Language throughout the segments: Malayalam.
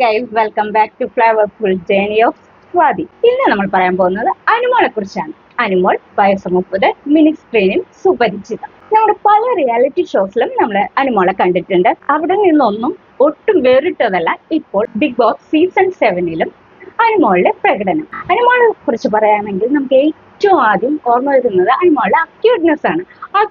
Guys welcome back to flowerful journey of Swathi ഇന്ന് നമ്മൾ പറയാൻ പോകുന്നത് അനുമോളെ കുറിച്ചാണ്. അനുമോൾ വയസ്സ് മുപ്പത് മിനി സ്ക്രീനിൽ സുപരിചിതം. നമ്മുടെ പല റിയാലിറ്റി ഷോസിലും നമ്മൾ അനുമോളെ കണ്ടിട്ടുണ്ട്. അവിടെ നിന്നൊന്നും ഒട്ടും വേറിട്ടതല്ല ഇപ്പോൾ ബിഗ് ബോസ് സീസൺ സെവനിലും അനുമോളുടെ പ്രകടനം. അനുമോളെ കുറിച്ച് പറയുകയാണെങ്കിൽ നമുക്ക് ഏറ്റവും ആദ്യം ഓർമ്മ വരുന്നത് അനുമോളുടെ അക്യൂട്ട്നെസ് ആണ്. ആ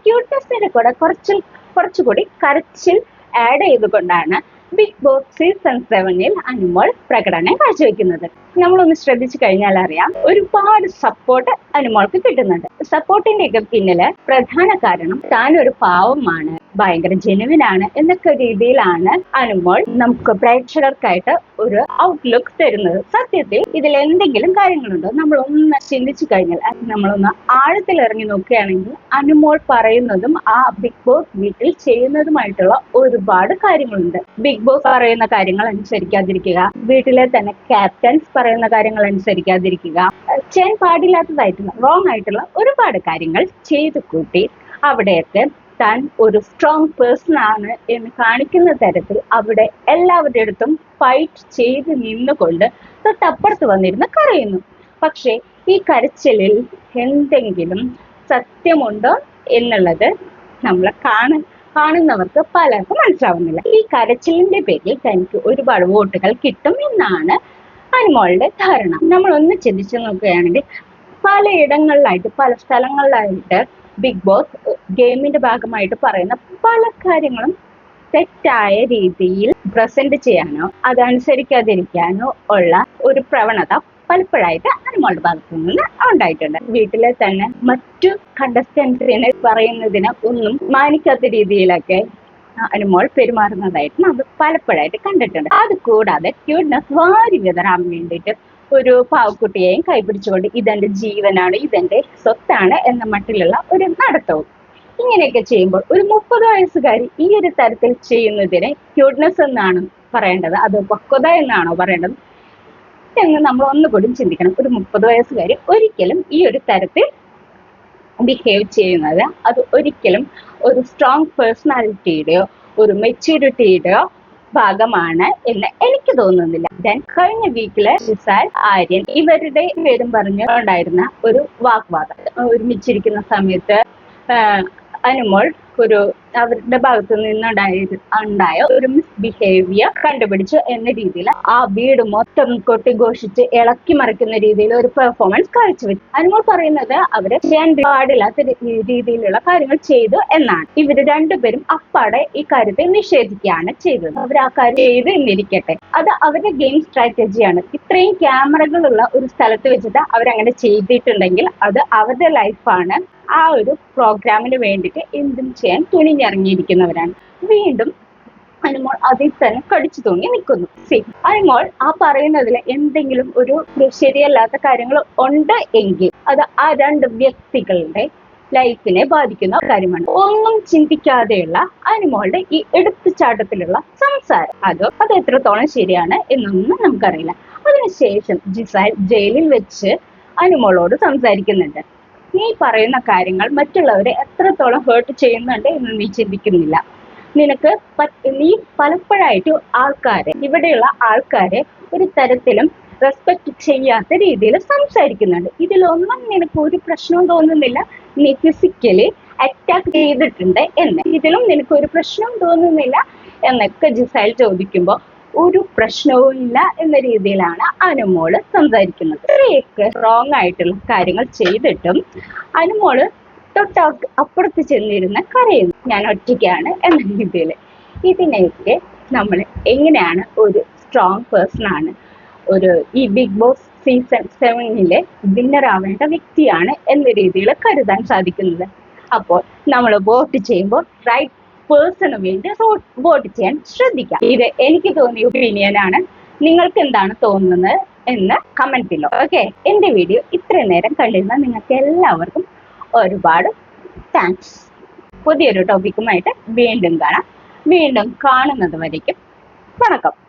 കൂടെ കുറച്ചും കുറച്ചുകൂടി കരച്ചിൽ ആഡ് ചെയ്തുകൊണ്ടാണ് ബിഗ് ബോസ് സീസൺ സെവനിൽ അനുമോൾ പ്രകടനം കാഴ്ചവെക്കുന്നത്. നമ്മളൊന്ന് ശ്രദ്ധിച്ചു കഴിഞ്ഞാൽ അറിയാം. ഒരുപാട് സപ്പോർട്ട് അനുമോൾക്ക് കിട്ടുന്നുണ്ട്. സപ്പോർട്ടിന്റെ ഒക്കെ പിന്നിൽ പ്രധാന കാരണം താൻ ഒരു പാവമാണ് ഭയങ്കര ജെനുവിനാണ് എന്നൊക്കെ രീതിയിലാണ് അനുമോൾ നമുക്ക് പ്രേക്ഷകർക്കായിട്ട് ഒരു ഔട്ട്ലുക്ക് തരുന്നത്. സത്യത്തിൽ ഇതിൽ എന്തെങ്കിലും കാര്യങ്ങളുണ്ടോ? നമ്മൾ ഒന്ന് ചിന്തിച്ചു കഴിഞ്ഞാൽ നമ്മളൊന്ന് ആഴത്തിൽ ഇറങ്ങി നോക്കുകയാണെങ്കിൽ അനുമോൾ പറയുന്നതും ആ ബിഗ് ബോസ് വീട്ടിൽ ചെയ്യുന്നതുമായിട്ടുള്ള ഒരുപാട് കാര്യങ്ങളുണ്ട്. ബിഗ് ബോസ് പറയുന്ന കാര്യങ്ങൾ അനുസരിക്കാതിരിക്കുക വീട്ടിലെ തന്നെ ക്യാപ്റ്റൻസ് പറയുന്ന കാര്യങ്ങൾ അനുസരിക്കാതിരിക്കുക. ചെയ്യാൻ പാടില്ലാത്തതായിട്ടുള്ള റോങ് ആയിട്ടുള്ള ഒരുപാട് കാര്യങ്ങൾ ചെയ്തു കൂട്ടി അവിടെയൊക്കെ താൻ ഒരു സ്ട്രോങ് പേഴ്സൺ ആണ് എന്ന് കാണിക്കുന്ന തരത്തിൽ അവിടെ എല്ലാവരുടെ അടുത്തും ഫൈറ്റ് ചെയ്ത് നിന്നുകൊണ്ട് തൊട്ടപ്പുറത്ത് വന്നിരുന്ന് കരയുന്നു. പക്ഷേ ഈ കരച്ചിലിൽ എന്തെങ്കിലും സത്യമുണ്ടോ എന്നുള്ളത് നമ്മൾ കാണ കാണുന്നവർക്ക് പലർക്കും മനസ്സിലാവുന്നില്ല. ഈ കരച്ചിലിന്റെ പേരിൽ തനിക്ക് ഒരുപാട് വോട്ടുകൾ കിട്ടും എന്നാണ് അനുമോളുടെ ധാരണ. നമ്മൾ ഒന്ന് ചിന്തിച്ചു നോക്കുകയാണെങ്കിൽ പലയിടങ്ങളിലായിട്ട് പല സ്ഥലങ്ങളിലായിട്ട് ബിഗ് ബോസ് ഗെയിമിന്റെ ഭാഗമായിട്ട് പറയുന്ന പല കാര്യങ്ങളും തെറ്റായ രീതിയിൽ പ്രസന്റ് ചെയ്യാനോ അതനുസരിക്കാതിരിക്കാനോ ഉള്ള ഒരു പ്രവണത പലപ്പോഴായിട്ട് അനിമോളുടെ ഭാഗത്തു നിന്ന് ഉണ്ടായിട്ടുണ്ട്. വീട്ടിലെ തന്നെ മറ്റു കണ്ടസ്റ്റൻസിനെ പറയുന്നതിന് ഒന്നും മാനിക്കാത്ത രീതിയിലൊക്കെ അനുമോൾ പെരുമാറുന്നതായിട്ട് നമ്മൾ പലപ്പോഴായിട്ട് കണ്ടിട്ടുണ്ട്. അത് കൂടാതെ ക്യൂട്ട്നെസ് വാരി വിതറാൻ വേണ്ടിയിട്ട് ഒരു പാവക്കുട്ടിയെയും കൈപിടിച്ചുകൊണ്ട് ഇതെന്റെ ജീവനാണ് ഇതെന്റെ സ്വത്താണ് എന്ന മട്ടിലുള്ള ഒരു നടത്തവും. ഇങ്ങനെയൊക്കെ ചെയ്യുമ്പോൾ ഒരു മുപ്പത് വയസ്സുകാരി ഈ ഒരു തരത്തിൽ ചെയ്യുന്നതിനെ ക്യൂട്ട്നെസ് എന്നാണ് പറയേണ്ടത്. അത് പക്വത എന്നാണോ പറയേണ്ടത്? എന്ന് നമ്മൾ ഒന്നുകൂടി ചിന്തിക്കണം. ഒരു മുപ്പത് വയസ്സുകാരി ഒരിക്കലും ഈ ഒരു തരത്തിൽ ബിഹേവ് ചെയ്യുന്നത് അത് ഒരിക്കലും ഒരു സ്ട്രോങ് പേഴ്സണാലിറ്റിയുടെയോ ഒരു മെച്യൂരിറ്റിയുടെയോ ഭാഗമാണ് എന്ന് എനിക്ക് തോന്നുന്നില്ല. ദെൻ കഴിഞ്ഞ വീക്കിൽ ഷിസാൽ ആര്യൻ ഇവരുടെ പേരും പറഞ്ഞ് ഉണ്ടായിരുന്ന ഒരു വാഗ്വാദം. ഒരുമിച്ചിരിക്കുന്ന സമയത്ത് അനുമോൾ ഒരു അവരുടെ ഭാഗത്തു നിന്നുണ്ടായ ഉണ്ടായ ഒരു മിസ് ബിഹേവിയർ കണ്ടുപിടിച്ചു എന്ന രീതിയിൽ ആ വീട് മൊത്തം കൊട്ടിഘോഷിച്ച് ഇളക്കി മറിക്കുന്ന രീതിയിൽ ഒരു പെർഫോമൻസ് കാഴ്ചവെച്ചു. അനുമോൾ പറയുന്നത് അവർ ചെയ്യാൻ പാടില്ലാത്ത രീതിയിലുള്ള കാര്യങ്ങൾ ചെയ്തു എന്നാണ്. ഇവർ രണ്ടുപേരും അപ്പാടെ ഈ കാര്യത്തെ നിഷേധിക്കുകയാണ് ചെയ്തത്. അവർ ആ കാര്യം ചെയ്ത് എന്നിരിക്കട്ടെ. അത് അവരുടെ ഗെയിം സ്ട്രാറ്റജിയാണ് ഇത്രയും ക്യാമറകളുള്ള ഒരു സ്ഥലത്ത് വെച്ചിട്ട് അവരങ്ങനെ ചെയ്തിട്ടുണ്ടെങ്കിൽ അത് അവരുടെ ലൈഫാണ് ആ ഒരു പ്രോഗ്രാമിന് വേണ്ടിയിട്ട് എന്തും ചെയ്യാൻ തുണിഞ്ഞിറങ്ങിയിരിക്കുന്നവരാണ് വീണ്ടും അനുമോൾ അതിൽ തന്നെ കടിച്ചു തൂങ്ങി നിൽക്കുന്നു. സി അനുമോൾ ആ പറയുന്നതിൽ എന്തെങ്കിലും ഒരു ശരിയല്ലാത്ത കാര്യങ്ങൾ ഉണ്ട് എങ്കിൽ അത് ആ രണ്ട് വ്യക്തികളുടെ ലൈഫിനെ ബാധിക്കുന്ന കാര്യമാണ്. ഒന്നും ചിന്തിക്കാതെയുള്ള അനുമോളുടെ ഈ എടുത്തുചാട്ടത്തിലുള്ള സംസാരം. അത് അത് എത്രത്തോളം ശരിയാണ് എന്നൊന്നും നമുക്കറിയില്ല. അതിനുശേഷം ജിസാൽ ജയിലിൽ വെച്ച് അനുമോളോട് സംസാരിക്കുന്നുണ്ട്. നീ പറയുന്ന കാര്യങ്ങൾ മറ്റുള്ളവരെ എത്രത്തോളം ഹേർട്ട് ചെയ്യുന്നുണ്ട് എന്ന് നീ ചിന്തിക്കുന്നില്ല. നിനക്ക് നീ പലപ്പോഴായിട്ട് ആൾക്കാരെ ഇവിടെയുള്ള ആൾക്കാരെ ഒരു തരത്തിലും റെസ്പെക്ട് ചെയ്യാത്ത രീതിയിൽ സംസാരിക്കുന്നുണ്ട്. ഇതിലൊന്നും നിനക്ക് ഒരു പ്രശ്നവും തോന്നുന്നില്ല. നീ ഫിസിക്കലി അറ്റാക്ക് ചെയ്തിട്ടുണ്ട് എന്ന്. ഇതിലും നിനക്ക് ഒരു പ്രശ്നവും തോന്നുന്നില്ല എന്നൊക്കെ ജിസൈൽ ചോദിക്കുമ്പോൾ ഒരു പ്രശ്നവും ഇല്ല എന്ന രീതിയിലാണ് അനുമോൾ സംസാരിക്കുന്നത്. ഇത്രയൊക്കെ റോങ് ആയിട്ടുള്ള കാര്യങ്ങൾ ചെയ്തിട്ടും അനുമോൾ തൊട്ട് അപ്പുറത്ത് ചെന്നിരുന്ന് കരയുന്നു. ഞാൻ ഒറ്റയ്ക്കാണ് എന്ന രീതിയിൽ ഇതിനെയൊക്കെ നമ്മൾ എങ്ങനെയാണ് ഒരു സ്ട്രോങ് പേഴ്സൺ ആണ് ഒരു ഈ ബിഗ് ബോസ് സീസൺ സെവനിലെ വിന്നർ ആവേണ്ട വ്യക്തിയാണ് എന്ന രീതിയിൽ കരുതാൻ സാധിക്കുന്നത്. അപ്പോൾ നമ്മൾ വോട്ട് ചെയ്യുമ്പോൾ റൈറ്റ് പേഴ്സണ് വേണ്ടി വോട്ട് ചെയ്യാൻ ശ്രദ്ധിക്കാം. ഇത് എനിക്ക് തോന്നിയ ഒപ്പീനിയൻ ആണ്. നിങ്ങൾക്ക് എന്താണ് തോന്നുന്നത് എന്ന് കമന്റിലോ ഓക്കെ എന്റെ വീഡിയോ ഇത്രയും നേരം കണ്ടിരുന്ന നിങ്ങൾക്ക് എല്ലാവർക്കും ഒരുപാട് താങ്ക്സ് പുതിയൊരു ടോപ്പിക്കുമായിട്ട് വീണ്ടും കാണാം. വീണ്ടും കാണുന്നത് വരയ്ക്കും. വണക്കം.